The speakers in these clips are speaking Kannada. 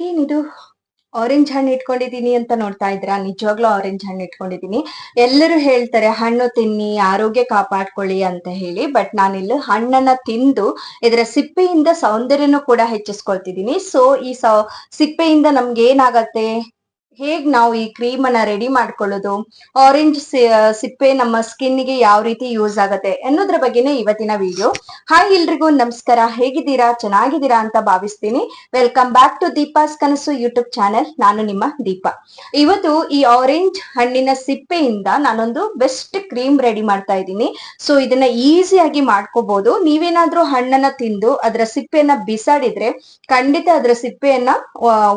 ಇದೇನಿದು ಆರೆಂಜ್ ಹಣ್ಣು ಇಟ್ಕೊಂಡಿದೀನಿ ಅಂತ ನೋಡ್ತಾ ಇದ್ರಾ ನಿಜವಾಗ್ಲೂ ಆರೆಂಜ್ ಹಣ್ಣು ಇಟ್ಕೊಂಡಿದೀನಿ. ಎಲ್ಲರೂ ಹೇಳ್ತಾರೆ, ಹಣ್ಣು ತಿನ್ನಿ, ಆರೋಗ್ಯ ಕಾಪಾಡ್ಕೊಳ್ಳಿ ಅಂತ ಹೇಳಿ. ಬಟ್ ನಾನಿಲ್ಲಿ ಹಣ್ಣನ್ನ ತಿಂದು, ಇದರ ಸಿಪ್ಪೆಯಿಂದ ಸೌಂದರ್ಯನೂ ಕೂಡ ಹೆಚ್ಚಿಸ್ಕೊಳ್ತಿದ್ದೀನಿ ಸೊ ಈ ಸಿಪ್ಪೆಯಿಂದ ನಮ್ಗೆ ಏನಾಗತ್ತೆ ಹೇಗ್ ನಾವು ಈ ಕ್ರೀಮ್ ಅನ್ನ ರೆಡಿ ಮಾಡ್ಕೊಳ್ಳೋದು? ಆರೆಂಜ್ ಸಿಪ್ಪೆ ನಮ್ಮ ಸ್ಕಿನ್ಗೆ ಯಾವ ರೀತಿ ಯೂಸ್ ಆಗತ್ತೆ ಅನ್ನೋದ್ರ ಬಗ್ಗೆನೇ ಇವತ್ತಿನ ವಿಡಿಯೋ ಹಾಯ್ ಎಲ್ರಿಗೂ, ನಮಸ್ಕಾರ. ಹೇಗಿದ್ದೀರಾ? ಚೆನ್ನಾಗಿದ್ದೀರಾ ಅಂತ ಭಾವಿಸ್ತೀನಿ. ವೆಲ್ಕಮ್ ಬ್ಯಾಕ್ ಟು ದೀಪಾಸ್ ಕನಸು ಯೂಟ್ಯೂಬ್ ಚಾನೆಲ್ ನಾನು ನಿಮ್ಮ ದೀಪಾ. ಇವತ್ತು ಈ ಆರೆಂಜ್ ಹಣ್ಣಿನ ಸಿಪ್ಪೆಯಿಂದ ನಾನೊಂದು ಬೆಸ್ಟ್ ಕ್ರೀಮ್ ರೆಡಿ ಮಾಡ್ತಾ ಇದ್ದೀನಿ. ಸೊ ಇದನ್ನ ಈಸಿಯಾಗಿ ಮಾಡ್ಕೋಬಹುದು ನೀವೇನಾದ್ರೂ ಹಣ್ಣನ್ನ ತಿಂದು ಅದರ ಸಿಪ್ಪೆಯನ್ನ ಬಿಸಾಡಿದ್ರೆ ಖಂಡಿತ ಅದರ ಸಿಪ್ಪೆಯನ್ನ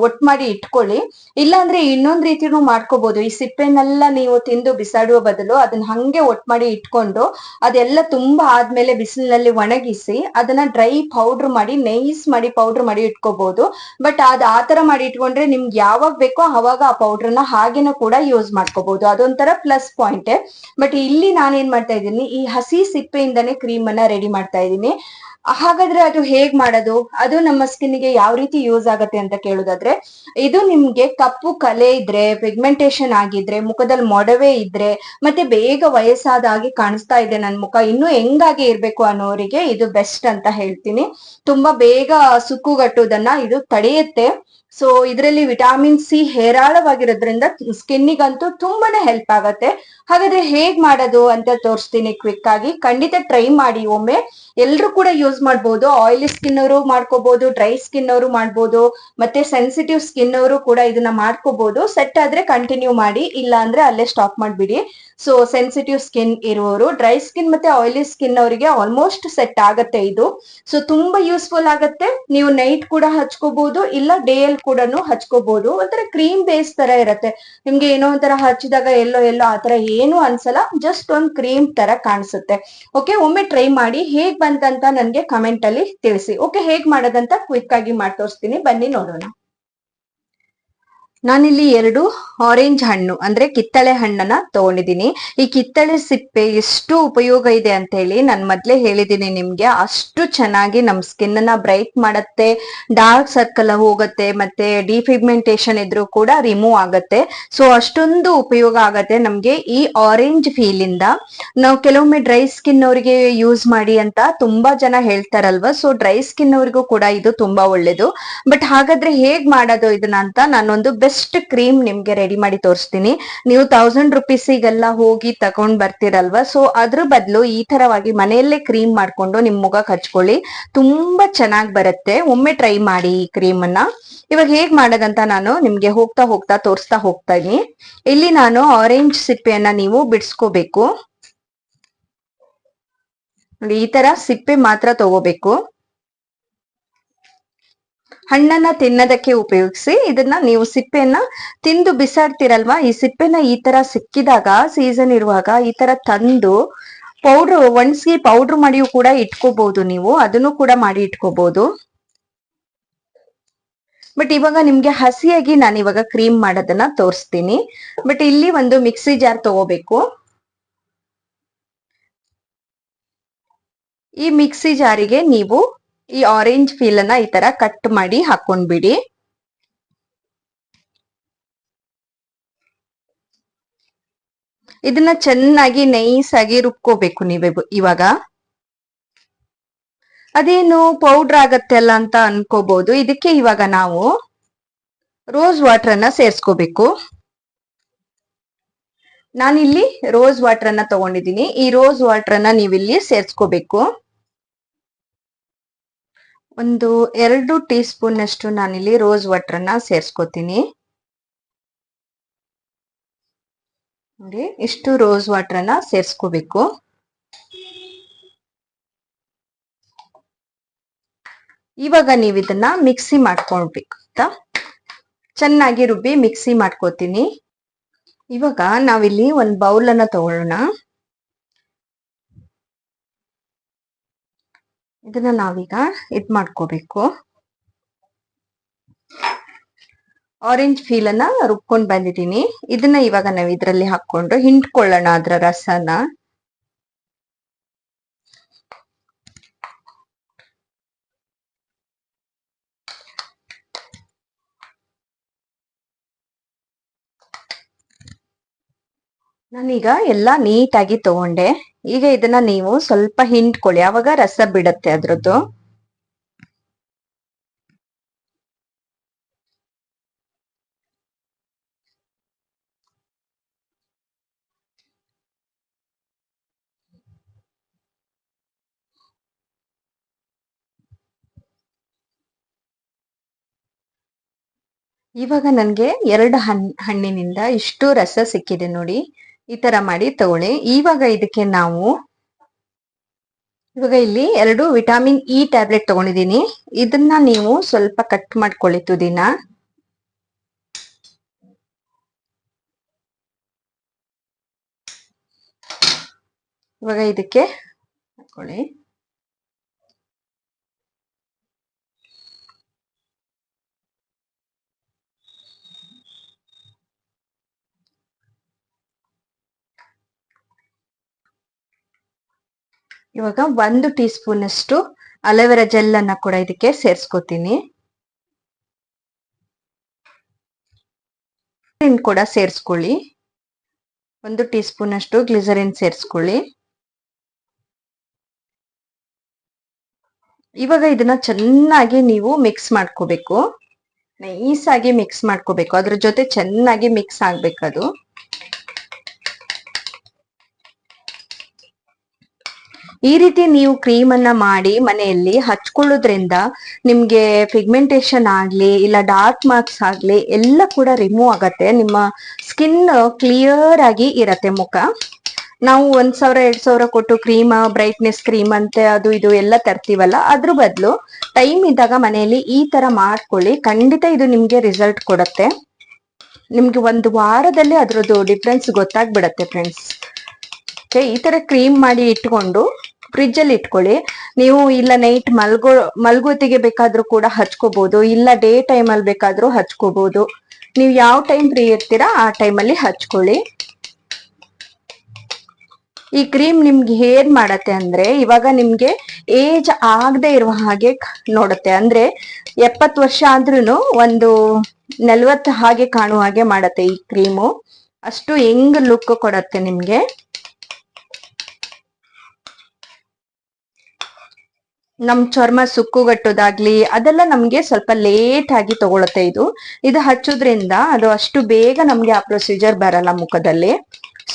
ಒಟ್ ಮಾಡಿ ಇಟ್ಕೊಳ್ಳಿ. ಇಲ್ಲಾಂದ್ರೆ ಇನ್ನೊಂದ್ ರೀತಿನೂ ಮಾಡ್ಕೋಬಹುದು ಈ ಸಿಪ್ಪೆನೆಲ್ಲ ನೀವು ತಿಂದು ಬಿಸಾಡುವ ಬದಲು ಅದನ್ನ ಹಂಗೆ ಒಟ್ ಮಾಡಿ ಇಟ್ಕೊಂಡು ಅದೆಲ್ಲ ತುಂಬಾ ಆದ್ಮೇಲೆ ಬಿಸಿಲಿನಲ್ಲಿ ಒಣಗಿಸಿ ಅದನ್ನ ಡ್ರೈ ಪೌಡರ್ ಮಾಡಿ, ನೈಸ್ ಮಾಡಿ ಪೌಡರ್ ಮಾಡಿ ಇಟ್ಕೋಬಹುದು ಬಟ್ ಅದ್ ಆತರ ಮಾಡಿ ಇಟ್ಕೊಂಡ್ರೆ ನಿಮ್ಗೆ ಯಾವಾಗ ಬೇಕೋ ಅವಾಗ ಆ ಪೌಡರ್ನ ಹಾಗೇನೂ ಕೂಡ ಯೂಸ್ ಮಾಡ್ಕೋಬಹುದು ಅದೊಂಥರ ಪ್ಲಸ್ ಪಾಯಿಂಟ್. ಬಟ್ ಇಲ್ಲಿ ನಾನೇನ್ ಮಾಡ್ತಾ ಇದ್ದೀನಿ, ಈ ಹಸಿ ಸಿಪ್ಪೆಯಿಂದಾನೇ ಕ್ರೀಮ್ ಅನ್ನ ರೆಡಿ ಮಾಡ್ತಾ ಇದ್ದೀನಿ. ಹಾಗಾದ್ರೆ ಅದು ಹೇಗ್ ಮಾಡೋದು? ಅದು ನಮ್ಮ ಸ್ಕಿನ್ಗೆ ಯಾವ ರೀತಿ ಯೂಸ್ ಆಗತ್ತೆ ಅಂತ ಕೇಳೋದಾದ್ರೆ, ಇದು ನಿಮ್ಗೆ ಕಪ್ಪು ಕಲೆ ಇದ್ರೆ ಪಿಗ್ಮೆಂಟೇಶನ್ ಆಗಿದ್ರೆ, ಮುಖದಲ್ಲಿ ಮೊಡವೆ ಇದ್ರೆ, ಮತ್ತೆ ಬೇಗ ವಯಸ್ಸಾದ ಹಾಗೆ ಕಾಣಿಸ್ತಾ ಇದೆ ನನ್ ಮುಖ, ಇನ್ನೂ ಹೆಂಗಾಗಿ ಇರ್ಬೇಕು ಅನ್ನೋರಿಗೆ ಇದು ಬೆಸ್ಟ್ ಅಂತ ಹೇಳ್ತೀನಿ. ತುಂಬಾ ಬೇಗ ಸುಕ್ಕುಗಟ್ಟುವುದನ್ನ ಇದು ತಡೆಯುತ್ತೆ. ಸೊ ಇದರಲ್ಲಿ ವಿಟಾಮಿನ್ ಸಿ ಹೇರಾಳವಾಗಿರೋದ್ರಿಂದ ಸ್ಕಿನ್ನಿಗಂತೂ ತುಂಬಾನೇ ಹೆಲ್ಪ್ ಆಗತ್ತೆ. ಹಾಗಾದ್ರೆ ಹೇಗ್ ಮಾಡೋದು ಅಂತ ತೋರಿಸ್ತೀನಿ ಕ್ವಿಕ್ ಆಗಿ. ಖಂಡಿತ ಟ್ರೈ ಮಾಡಿ ಒಮ್ಮೆ. ಎಲ್ರು ಕೂಡ ಯೂಸ್ ಮಾಡ್ಬೋದು. ಆಯಿಲಿ ಸ್ಕಿನ್ ಅವರು ಮಾಡ್ಕೋಬಹುದು ಡ್ರೈ ಸ್ಕಿನ್ ಅವರು ಮಾಡ್ಬೋದು, ಮತ್ತೆ ಸೆನ್ಸಿಟಿವ್ ಸ್ಕಿನ್ ಅವರು ಕೂಡ ಇದನ್ನ ಮಾಡ್ಕೋಬಹುದು ಸೆಟ್ ಆದ್ರೆ ಕಂಟಿನ್ಯೂ ಮಾಡಿ, ಇಲ್ಲ ಅಂದ್ರೆ ಅಲ್ಲೇ ಸ್ಟಾಪ್ ಮಾಡ್ಬಿಡಿ. ಸೊ ಸೆನ್ಸಿಟಿವ್ ಸ್ಕಿನ್ ಇರುವವರು ಡ್ರೈ ಸ್ಕಿನ್ ಮತ್ತೆ ಆಯಿಲಿ ಸ್ಕಿನ್ ಅವರಿಗೆ ಆಲ್ಮೋಸ್ಟ್ ಸೆಟ್ ಆಗತ್ತೆ ಇದು. ಸೊ ತುಂಬಾ ಯೂಸ್ಫುಲ್ ಆಗತ್ತೆ. ನೀವು ನೈಟ್ ಕೂಡ ಹಚ್ಕೋಬಹುದು ಇಲ್ಲ ಡೇ ಕೂಡ ಹಚ್ಕೋಬಹುದು ಒಂಥರ ಕ್ರೀಮ್ ಬೇಸ್ ತರ ಇರತ್ತೆ. ನಿಮ್ಗೆ ಏನೋ ಒಂಥರ ಹಚ್ಚಿದಾಗ ಎಲ್ಲೋ ಎಲ್ಲೋ ಆತರ ಏನು ಅನ್ಸಲ್ಲ. ಜಸ್ಟ್ ಒಂದ್ ಕ್ರೀಮ್ ತರ ಕಾಣಿಸುತ್ತೆ. ಓಕೆ ಒಮ್ಮೆ ಟ್ರೈ ಮಾಡಿ ಹೇಗ್ ಬಂತಂತ ನನ್ಗೆ ಕಮೆಂಟ್ ಅಲ್ಲಿ ತಿಳಿಸಿ. ಓಕೆ ಹೇಗ್ ಮಾಡೋದಂತ ಕ್ವಿಕ್ ಆಗಿ ಮಾಡಿ ತೋರಿಸ್ತೀನಿ ಬನ್ನಿ ನೋಡೋಣ. ನಾನಿಲ್ಲಿ ಎರಡು ಆರೆಂಜ್ ಹಣ್ಣು, ಅಂದ್ರೆ ಕಿತ್ತಳೆ ಹಣ್ಣನ್ನ ತಗೊಂಡಿದ್ದೀನಿ. ಈ ಕಿತ್ತಳೆ ಸಿಪ್ಪೆ ಎಷ್ಟು ಉಪಯೋಗ ಇದೆ ಅಂತ ಹೇಳಿ ನಾನು ಮೊದ್ಲೇ ಹೇಳಿದ್ದೀನಿ ನಿಮ್ಗೆ. ಅಷ್ಟು ಚೆನ್ನಾಗಿ ನಮ್ ಸ್ಕಿನ್ ಅನ್ನ ಬ್ರೈಟ್ ಮಾಡತ್ತೆ ಡಾರ್ಕ್ ಸರ್ಕಲ್ ಹೋಗುತ್ತೆ, ಮತ್ತೆ ಡಿಫಿಗ್ಮೆಂಟೇಶನ್ ಇದ್ರು ಕೂಡ ರಿಮೂವ್ ಆಗತ್ತೆ. ಸೊ ಅಷ್ಟೊಂದು ಉಪಯೋಗ ಆಗತ್ತೆ ನಮ್ಗೆ ಈ ಆರೆಂಜ್ ಫೀಲ್ ಇಂದ. ನಾವು ಕೆಲವೊಮ್ಮೆ ಡ್ರೈ ಸ್ಕಿನ್ ಅವರಿಗೆ ಯೂಸ್ ಮಾಡಿ ಅಂತ ತುಂಬಾ ಜನ ಹೇಳ್ತಾರಲ್ವಾ ಸೊ ಡ್ರೈ ಸ್ಕಿನ್ ಅವರಿಗೂ ಕೂಡ ಇದು ತುಂಬಾ ಒಳ್ಳೇದು. ಬಟ್ ಹಾಗಾದ್ರೆ ಹೇಗ್ ಮಾಡೋದು ಇದನ್ನ ಅಂತ ನಾನೊಂದು ಬೆಸ್ಟ್ ಕ್ರೀಮ್ ನಿಮ್ಗೆ ರೆಡಿ ಮಾಡಿ ತೋರಿಸ್ತೀನಿ. ನೀವು ತೌಸಂಡ್ ರುಪೀಸಿಗೆಲ್ಲ ಹೋಗಿ ತಗೊಂಡ್ ಬರ್ತೀರಲ್ವಾ? ಸೊ ಅದ್ರ ಬದಲು ಈ ತರವಾಗಿ ಮನೆಯಲ್ಲೇ ಕ್ರೀಮ್ ಮಾಡ್ಕೊಂಡು ನಿಮ್ ಮುಖ ಹಚ್ಕೊಳ್ಳಿ ತುಂಬಾ ಚೆನ್ನಾಗಿ ಬರುತ್ತೆ. ಒಮ್ಮೆ ಟ್ರೈ ಮಾಡಿ ಈ ಕ್ರೀಮ್ ಅನ್ನ. ಇವಾಗ ಹೇಗ್ ಮಾಡೋದಂತ ನಾನು ನಿಮ್ಗೆ ಹೋಗ್ತಾ ಹೋಗ್ತಾ ತೋರಿಸ್ತಾ ಹೋಗ್ತಾ ಇಲ್ಲಿ ನಾನು ಆರೆಂಜ್ ಸಿಪ್ಪೆಯನ್ನ ನೀವು ಬಿಡಿಸ್ಕೋಬೇಕು. ಈ ತರ ಸಿಪ್ಪೆ ಮಾತ್ರ ತಗೋಬೇಕು. ಹಣ್ಣನ್ನ ತಿನ್ನೋದಕ್ಕೆ ಉಪಯೋಗಿಸಿ ಇದನ್ನ ನೀವು ಸಿಪ್ಪೆಯನ್ನ ತಿಂದು ಬಿಸಾಡ್ತಿರಲ್ವಾ? ಈ ಸಿಪ್ಪೆನ ಈ ತರ ಸಿಕ್ಕಿದಾಗ ಸೀಸನ್ ಇರುವಾಗ ಈ ತರ ತಂದು ಪೌಡ್ರ್ ಒಣಸಿ ಪೌಡ್ರ್ ಮಾಡಿಯೂ ಕೂಡ ಇಟ್ಕೋಬಹುದು ನೀವು. ಅದನ್ನು ಕೂಡ ಮಾಡಿ ಇಟ್ಕೋಬಹುದು ಬಟ್ ಇವಾಗ ನಿಮ್ಗೆ ಹಸಿಯಾಗಿ ನಾನು ಇವಾಗ ಕ್ರೀಮ್ ಮಾಡೋದನ್ನ ತೋರಿಸ್ತೀನಿ. ಬಟ್ ಇಲ್ಲಿ ಒಂದು ಮಿಕ್ಸಿ ಜಾರ್ ತಗೋಬೇಕು. ಈ ಮಿಕ್ಸಿ ಜಾರಿಗೆ ನೀವು ಈ ಆರೆಂಜ್ ಫೀಲ್ ಅನ್ನ ಈ ತರ ಕಟ್ ಮಾಡಿ ಹಾಕೊಂಡ್ಬಿಡಿ ಇದನ್ನ ಚೆನ್ನಾಗಿ ನೈಸ್ ಆಗಿ ರುಬ್ಕೋಬೇಕು ನೀವು ಇವಾಗ. ಅದೇನು ಪೌಡರ್ ಆಗತ್ತೆ ಅಲ್ಲ ಅಂತ ಅನ್ಕೋಬಹುದು ಇದಕ್ಕೆ ಇವಾಗ ನಾವು ರೋಸ್ ವಾಟರ್ ಅನ್ನ ಸೇರ್ಸ್ಕೋಬೇಕು. ನಾನಿಲ್ಲಿ ರೋಸ್ ವಾಟರ್ ಅನ್ನ ತಗೊಂಡಿದ್ದೀನಿ. ಈ ರೋಸ್ ವಾಟರ್ ಅನ್ನ ನೀವಿಲ್ಲಿ ಸೇರ್ಸ್ಕೋಬೇಕು. ಒಂದು ಎರಡು ಟೀ ಸ್ಪೂನ್ ಅಷ್ಟು ನಾನಿಲ್ಲಿ ರೋಸ್ ವಾಟರ್ ಅನ್ನ ಸೇರ್ಸ್ಕೊತೀನಿ. ನೋಡಿ, ಇಷ್ಟು ರೋಸ್ ವಾಟರ್ ಅನ್ನ ಸೇರ್ಸ್ಕೋಬೇಕು. ಇವಾಗ ನೀವು ಇದನ್ನ ಮಿಕ್ಸಿ ಮಾಡ್ಕೊಳ್ಬೇಕು? ಚೆನ್ನಾಗಿ ರುಬ್ಬಿ ಮಿಕ್ಸಿ ಮಾಡ್ಕೋತೀನಿ. ಇವಾಗ ನಾವಿಲ್ಲಿ ಒಂದ್ ಬೌಲ್ ಅನ್ನ ತಗೊಳ್ಳೋಣ. ಇದನ್ನ ನಾವೀಗ ಇದ್ ಮಾಡ್ಕೋಬೇಕು. ಆರೆಂಜ್ ಫೀಲ್ ಅನ್ನ ರುಬ್ಕೊಂಡ್ ಬಂದಿದ್ದೀನಿ. ಇದನ್ನ ಇವಾಗ ನಾವ್ ಇದ್ರಲ್ಲಿ ಹಾಕೊಂಡು ಹಿಂಡ್ಕೊಳ್ಳೋಣ ಅದ್ರ ರಸನ. ನಾನೀಗ ಎಲ್ಲ ನೀಟಾಗಿ ತಗೊಂಡೆ. ಈಗ ಇದನ್ನ ನೀವು ಸ್ವಲ್ಪ ಹಿಂಡ್ಕೊಳ್ಳಿ ಅವಾಗ ರಸ ಬಿಡತ್ತೆ ಅದ್ರದ್ದು. ಇವಾಗ ನನ್ಗೆ ಎರಡು ಹಣ್, ಹಣ್ಣಿನಿಂದ ಇಷ್ಟು ರಸ ಸಿಕ್ಕಿದೆ ನೋಡಿ. ಈ ತರ ಮಾಡಿ ತಗೊಳ್ಳಿ. ಇವಾಗ ಇದಕ್ಕೆ ನಾವು, ಇವಾಗ ಇಲ್ಲಿ ಎರಡು ವಿಟಾಮಿನ್ ಇ ಟ್ಯಾಬ್ಲೆಟ್ ತಗೊಂಡಿದ್ದೀನಿ. ಇದನ್ನ ನೀವು ಸ್ವಲ್ಪ ಕಟ್ ಮಾಡ್ಕೊಳ್ಳಿ ತುದಿನ ಇವಾಗ ಇದಕ್ಕೆ ಹಾಕೊಳ್ಳಿ ಇವಾಗ ಒಂದು ಟೀ ಸ್ಪೂನ್ ಅಷ್ಟು ಅಲೋವೆರಾ ಜೆಲ್ ಅನ್ನ ಕೂಡ ಇದಕ್ಕೆ ಸೇರಿಸ್ಕೋತೀನಿ. ಕೂಡ ಸೇರಿಸ್ಕೊಳ್ಳಿ. ಒಂದು ಟೀ ಸ್ಪೂನ್ ಅಷ್ಟು ಗ್ಲಿಸರಿನ್ ಸೇರಿಸ್ಕೊಳ್ಳಿ. ಇವಾಗ ಇದನ್ನ ಚೆನ್ನಾಗಿ ನೀವು ಮಿಕ್ಸ್ ಮಾಡ್ಕೋಬೇಕು. ನೈಸ್ ಆಗಿ ಮಿಕ್ಸ್ ಮಾಡ್ಕೋಬೇಕು. ಅದ್ರ ಜೊತೆ ಚೆನ್ನಾಗಿ ಮಿಕ್ಸ್ ಆಗ್ಬೇಕದು. ಈ ರೀತಿ ನೀವು ಕ್ರೀಮ್ ಅನ್ನ ಮಾಡಿ ಮನೆಯಲ್ಲಿ ಹಚ್ಕೊಳ್ಳೋದ್ರಿಂದ ನಿಮ್ಗೆ ಪಿಗ್ಮೆಂಟೇಶನ್ ಆಗ್ಲಿ ಇಲ್ಲ ಡಾರ್ಕ್ ಮಾರ್ಕ್ಸ್ ಆಗ್ಲಿ ಎಲ್ಲ ಕೂಡ ರಿಮೂವ್ ಆಗತ್ತೆ. ನಿಮ್ಮ ಸ್ಕಿನ್ ಕ್ಲಿಯರ್ ಆಗಿ ಇರತ್ತೆ ಮುಖ. ನಾವು ಒಂದ್ ಸಾವಿರ, ಎರಡ್ ಸಾವಿರ ಕೊಟ್ಟು ಕ್ರೀಮ್ ಬ್ರೈಟ್ನೆಸ್ ಕ್ರೀಮ್ ಅಂತೆ ಅದು ಇದು ಎಲ್ಲ ತರ್ತೀವಲ್ಲ, ಅದ್ರ ಬದಲು ಟೈಮ್ ಇದ್ದಾಗ ಮನೆಯಲ್ಲಿ ಈ ತರ ಮಾಡ್ಕೊಳ್ಳಿ. ಖಂಡಿತ ಇದು ನಿಮ್ಗೆ ರಿಸಲ್ಟ್ ಕೊಡತ್ತೆ. ನಿಮ್ಗೆ ಒಂದು ವಾರದಲ್ಲಿ ಅದ್ರದ್ದು ಡಿಫ್ರೆನ್ಸ್ ಗೊತ್ತಾಗ್ಬಿಡತ್ತೆ ಫ್ರೆಂಡ್ಸ್ ಈ ತರ ಕ್ರೀಮ್ ಮಾಡಿ ಇಟ್ಕೊಂಡು ಫ್ರಿಜ್ ಅಲ್ಲಿ ಇಟ್ಕೊಳ್ಳಿ. ನೀವು ಇಲ್ಲ ನೈಟ್ ಮಲ್ಗೋ, ಮಲ್ಗೋತಿಗೆ ಬೇಕಾದ್ರೂ ಕೂಡ ಹಚ್ಕೋಬಹುದು ಇಲ್ಲ ಡೇ ಟೈಮ್ ಅಲ್ಲಿ ಬೇಕಾದ್ರೂ ಹಚ್ಕೋಬಹುದು ನೀವು ಯಾವ ಟೈಮ್ ಫ್ರೀ ಇರ್ತೀರಾ ಆ ಟೈಮ್ ಅಲ್ಲಿ ಹಚ್ಕೊಳ್ಳಿ. ಈ ಕ್ರೀಮ್ ನಿಮ್ಗೆ ಏನ್ ಮಾಡತ್ತೆ ಅಂದ್ರೆ, ಇವಾಗ ನಿಮ್ಗೆ ಏಜ್ ಆಗದೆ ಇರುವ ಹಾಗೆ ನೋಡುತ್ತೆ. ಅಂದ್ರೆ ಎಪ್ಪತ್ತು ವರ್ಷ ಆದ್ರೂ ಒಂದು ನಲ್ವತ್ತು ಹಾಗೆ ಕಾಣುವ ಹಾಗೆ ಮಾಡತ್ತೆ ಈ ಕ್ರೀಮು ಅಷ್ಟು ಹೆಂಗ್ ಲುಕ್ ಕೊಡತ್ತೆ ನಿಮ್ಗೆ. ನಮ್ ಚರ್ಮ ಸುಕ್ಕುಗಟ್ಟೋದಾಗ್ಲಿ, ಅದೆಲ್ಲ ನಮ್ಗೆ ಸ್ವಲ್ಪ ಲೇಟ್ ಆಗಿ ತಗೊಳುತ್ತೆ ಇದು. ಇದು ಹಚ್ಚೋದ್ರಿಂದ ಅದು ಅಷ್ಟು ಬೇಗ ನಮ್ಗೆ ಆ ಪ್ರೊಸೀಜರ್ ಬರಲ್ಲ ಮುಖದಲ್ಲಿ.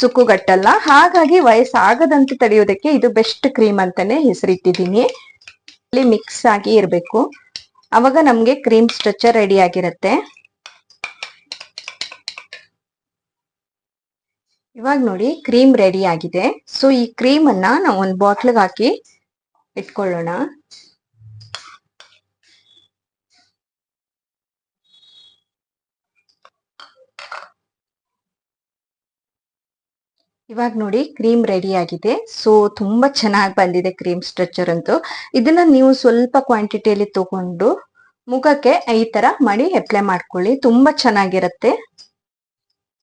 ಸುಕ್ಕುಗಟ್ಟಲ್ಲ. ಹಾಗಾಗಿ ವಯಸ್ಸಾಗದಂತೆ ತಡೆಯೋದಕ್ಕೆ ಇದು ಬೆಸ್ಟ್ ಕ್ರೀಮ್ ಅಂತಾನೆ ಹೆಸರಿಟ್ಟಿದ್ದೀನಿ. ಇಲ್ಲಿ ಮಿಕ್ಸ್ ಆಗಿ ಇರಬೇಕು. ಅವಾಗ ನಮ್ಗೆ ಕ್ರೀಮ್ ಸ್ಟ್ರಕ್ಚರ್ ರೆಡಿ ಆಗಿರುತ್ತೆ. ಇವಾಗ ನೋಡಿ ಕ್ರೀಮ್ ರೆಡಿ ಆಗಿದೆ. ಸೊ ಈ ಕ್ರೀಮ್ ಅನ್ನ ನಾವು ಒಂದು ಬಾಟ್ಲಿಗೆ ಹಾಕಿ ಇಟ್ಕೊಳ್ಳೋಣ. ಇವಾಗ ನೋಡಿ ಕ್ರೀಮ್ ರೆಡಿ ಆಗಿದೆ. ಸೊ ತುಂಬಾ ಚೆನ್ನಾಗಿ ಬಂದಿದೆ ಕ್ರೀಮ್ ಸ್ಟ್ರೆಚರ್ ಅಂತೂ. ಇದನ್ನ ನೀವು ಸ್ವಲ್ಪ ಕ್ವಾಂಟಿಟಿಯಲ್ಲಿ ತಗೊಂಡು ಮುಖಕ್ಕೆ ಈ ತರ ಮಾಡಿ ಅಪ್ಲೈ ಮಾಡ್ಕೊಳ್ಳಿ. ತುಂಬಾ ಚೆನ್ನಾಗಿರುತ್ತೆ.